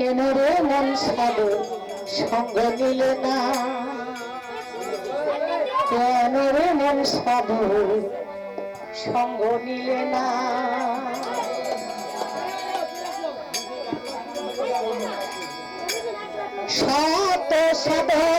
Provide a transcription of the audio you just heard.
কেন রে মন সাধু সঙ্গ দিল না। কেন রে মন সাধু সঙ্গ নিলে না। সত সাধু